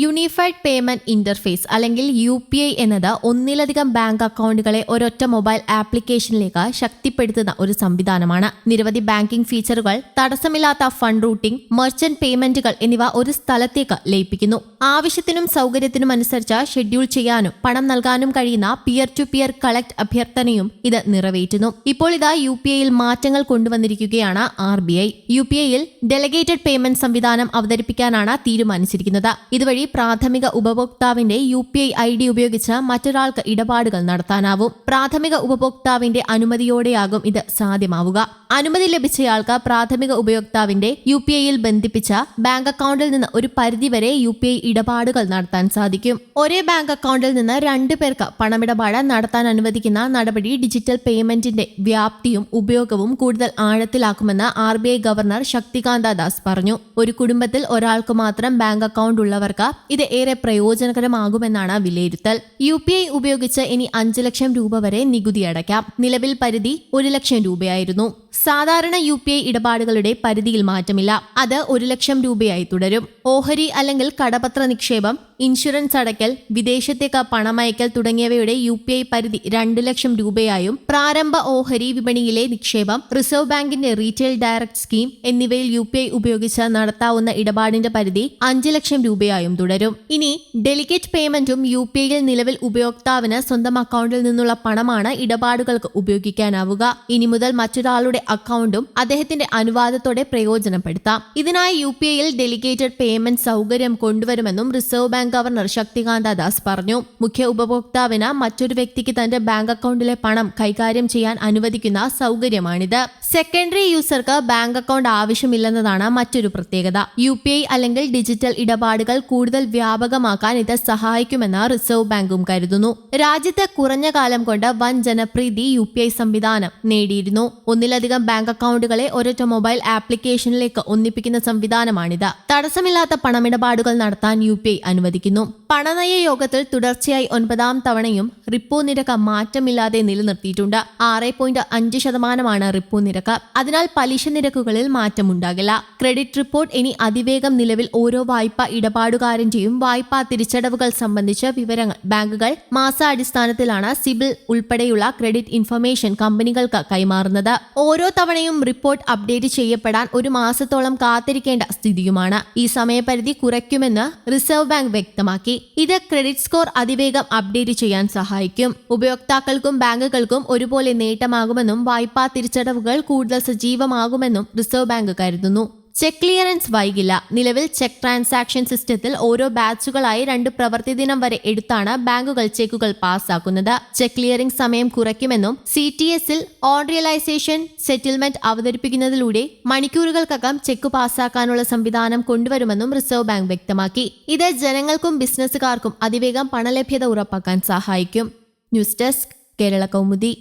Unified payment interface അല്ലെങ്കിൽ U P I എന്നത് ഒന്നിലധികം ബാങ്ക് അക്കൗണ്ടുകളെ ഒരൊറ്റ മൊബൈൽ ആപ്ലിക്കേഷനിലേക്ക് ശക്തിപ്പെടുത്തുന്ന ഒരു സംവിധാനമാണ്. നിരവധി ബാങ്കിംഗ് ഫീച്ചറുകൾ തടസ്സമില്ലാത്ത ഫണ്ട് റൂട്ടിംഗ് മെർച്ചന്റ് പേയ്മെന്റുകൾ എന്നിവ ഒരു സ്ഥലത്തേക്ക് ലയിപ്പിക്കുന്നു. ആവശ്യത്തിനും സൗകര്യത്തിനും അനുസരിച്ച് ഷെഡ്യൂൾ ചെയ്യാനും പണം നൽകാനും കഴിയുന്ന പിയർ ടു പിയർ കളക്ട് അഭ്യർത്ഥനയും ഇത് നിറവേറ്റുന്നു. ഇപ്പോൾ ഇതാ യു പി ഐയിൽ മാറ്റങ്ങൾ കൊണ്ടുവന്നിരിക്കുകയാണ് R B I U P ഐയിൽ ഡെലഗേറ്റഡ് പേയ്മെന്റ് സംവിധാനം അവതരിപ്പിക്കാനാണ് തീരുമാനിച്ചിരിക്കുന്നത്. ഇതുവഴി പ്രാഥമിക ഉപഭോക്താവിന്റെ U P I I D ഉപയോഗിച്ച് മറ്റൊരാൾക്ക് ഇടപാടുകൾ നടത്താനാവും. പ്രാഥമിക ഉപഭോക്താവിന്റെ അനുമതിയോടെയാകും ഇത് സാധ്യമാവുക. അനുമതി ലഭിച്ചയാൾക്ക് പ്രാഥമിക ഉപയോക്താവിന്റെ യു പി ഐയിൽ ബന്ധിപ്പിച്ച ബാങ്ക് അക്കൗണ്ടിൽ നിന്ന് ഒരു പരിധിവരെ യു പി ഐ ഇടപാടുകൾ നടത്താൻ സാധിക്കും. ഒരേ ബാങ്ക് അക്കൗണ്ടിൽ നിന്ന് രണ്ടു പേർക്ക് പണമിടപാട് നടത്താൻ അനുവദിക്കുന്ന നടപടി ഡിജിറ്റൽ പേയ്മെന്റിന്റെ വ്യാപ്തിയും ഉപയോഗവും കൂടുതൽ ആഴത്തിലാക്കുമെന്ന് ആർ ഗവർണർ ശക്തികാന്ത ദാസ് പറഞ്ഞു. ഒരു കുടുംബത്തിൽ ഒരാൾക്ക് മാത്രം ബാങ്ക് അക്കൗണ്ട് ഉള്ളവർക്ക് ഇത് ഏറെ പ്രയോജനകരമാകുമെന്നാണ് വിലയിരുത്തൽ. യു പി ഐ ഉപയോഗിച്ച് ഇനി അഞ്ച് ലക്ഷം രൂപ വരെ നികുതി അടയ്ക്കാം. നിലവിൽ പരിധി ഒരു ലക്ഷം രൂപയായിരുന്നു. സാധാരണ യു പി ഐ ഇടപാടുകളുടെ പരിധിയിൽ മാറ്റമില്ല. അത് ഒരു ലക്ഷം രൂപയായി തുടരും. ഓഹരി അല്ലെങ്കിൽ കടപത്ര നിക്ഷേപം ഇൻഷുറൻസ് അടയ്ക്കൽ വിദേശത്തേക്ക് പണമയക്കൽ തുടങ്ങിയവയുടെ യു പി ഐ പരിധി രണ്ട് ലക്ഷം രൂപയായും പ്രാരംഭ ഓഹരി വിപണിയിലെ നിക്ഷേപം റിസർവ് ബാങ്കിന്റെ റീറ്റെയിൽ ഡയറക്ട് സ്കീം എന്നിവയിൽ യു പി ഐ ഉപയോഗിച്ച് നടത്താവുന്ന ഇടപാടിന്റെ പരിധി അഞ്ച് ലക്ഷം രൂപയായും തുടരും. ഇനി ഡെലിഗേറ്റ് പേയ്മെന്റും യു പി ഐയിൽ നിലവിൽ ഉപയോക്താവിന് സ്വന്തം അക്കൗണ്ടിൽ നിന്നുള്ള പണമാണ് ഇടപാടുകൾക്ക് ഉപയോഗിക്കാനാവുക. ഇനി മുതൽ മറ്റൊരാളുടെ അക്കൗണ്ടും അദ്ദേഹത്തിന്റെ അനുവാദത്തോടെ പ്രയോജനപ്പെടുത്താം. ഇതിനായി യു പി ഐയിൽ ഡെലിഗേറ്റഡ് പേയ്മെന്റ് സൗകര്യം കൊണ്ടുവരുമെന്നും reserve bank governor Shaktikanta Das പറഞ്ഞു. മുഖ്യ ഉപഭോക്താവിന് മറ്റൊരു വ്യക്തിക്ക് തന്റെ ബാങ്ക് അക്കൗണ്ടിലെ പണം കൈകാര്യം ചെയ്യാൻ അനുവദിക്കുന്ന സൗകര്യമാണിത്. സെക്കൻഡറി യൂസർക്ക് ബാങ്ക് അക്കൗണ്ട് ആവശ്യമില്ലെന്നതാണ് മറ്റൊരു പ്രത്യേകത. യു അല്ലെങ്കിൽ ഡിജിറ്റൽ ഇടപാടുകൾ കൂടുതൽ വ്യാപകമാക്കാൻ ഇത് സഹായിക്കുമെന്ന് റിസർവ് ബാങ്കും കരുതുന്നു. രാജ്യത്ത് കുറഞ്ഞ കാലം കൊണ്ട് വൻ ജനപ്രീതി യു പി ഐ സംവിധാനം നേടിയിരുന്നു. ഒന്നിലധികം ബാങ്ക് അക്കൗണ്ടുകളെ ഒരൊറ്റ മൊബൈൽ ആപ്ലിക്കേഷനിലേക്ക് ഒന്നിപ്പിക്കുന്ന സംവിധാനമാണിത്. തടസ്സമില്ലാത്ത പണമിടപാടുകൾ നടത്താൻ യു പി ഐ അനുവദിക്കുന്നു പണനയ യോഗത്തിൽ തുടർച്ചയായി ഒൻപതാം തവണയും റിപ്പോ നിരക്ക് മാറ്റമില്ലാതെ നിലനിർത്തിയിട്ടുണ്ട്. ആറ് പോയിന്റ് അഞ്ച് ശതമാനമാണ് റിപ്പോ നിരക്ക്. അതിനാൽ പലിശ നിരക്കുകളിൽ മാറ്റമുണ്ടാകില്ല. ക്രെഡിറ്റ് റിപ്പോർട്ട് ഇനി അതിവേഗം നിലവിൽ ഓരോ വായ്പ ഇടപാടുകാരന്റെയും വായ്പാ തിരിച്ചടവുകൾ സംബന്ധിച്ച വിവരങ്ങൾ ബാങ്കുകൾ മാസാടിസ്ഥാനത്തിലാണ് സിബിൽ ഉൾപ്പെടെയുള്ള ക്രെഡിറ്റ് ഇൻഫർമേഷൻ കമ്പനികൾക്ക് കൈമാറുന്നത്. ഓരോ തവണയും റിപ്പോർട്ട് അപ്ഡേറ്റ് ചെയ്യപ്പെടാൻ ഒരു മാസത്തോളം കാത്തിരിക്കേണ്ട സ്ഥിതിയുമാണ്. ഈ സമയപരിധി കുറയ്ക്കുമെന്ന് റിസർവ് ബാങ്ക് വ്യക്തമാക്കി. ഇത് ക്രെഡിറ്റ് സ്കോർ അതിവേഗം അപ്ഡേറ്റ് ചെയ്യാൻ സഹായിക്കും. ഉപയോക്താക്കൾക്കും ബാങ്കുകൾക്കും ഒരുപോലെ നേട്ടമാകുമെന്നും വായ്പാ തിരിച്ചടവുകൾ കൂടുതൽ സജീവമാകുമെന്നും റിസർവ് ബാങ്ക് കരുതുന്നു. ചെക്ക് ക്ലിയറൻസ് വൈകില്ല. നിലവിൽ ചെക്ക് ട്രാൻസാക്ഷൻ സിസ്റ്റത്തിൽ ഓരോ ബാച്ചുകളായി രണ്ട് പ്രവൃത്തി ദിനം വരെ എടുത്താണ് ബാങ്കുകൾ ചെക്കുകൾ പാസ്സാക്കുന്നത് ചെക്ക് ക്ലിയറിംഗ് സമയം കുറയ്ക്കുമെന്നും സി ടി എസിൽ ഓൺ റിയലൈസേഷൻ സെറ്റിൽമെന്റ് അവതരിപ്പിക്കുന്നതിലൂടെ മണിക്കൂറുകൾക്കകം ചെക്ക് പാസ്സാക്കാനുള്ള സംവിധാനം കൊണ്ടുവരുമെന്നും റിസർവ് ബാങ്ക് വ്യക്തമാക്കി. ഇത് ജനങ്ങൾക്കും ബിസിനസ്സുകാർക്കും അതിവേഗം പണലഭ്യത ഉറപ്പാക്കാൻ സഹായിക്കും. News desk Kerala Kaumudi.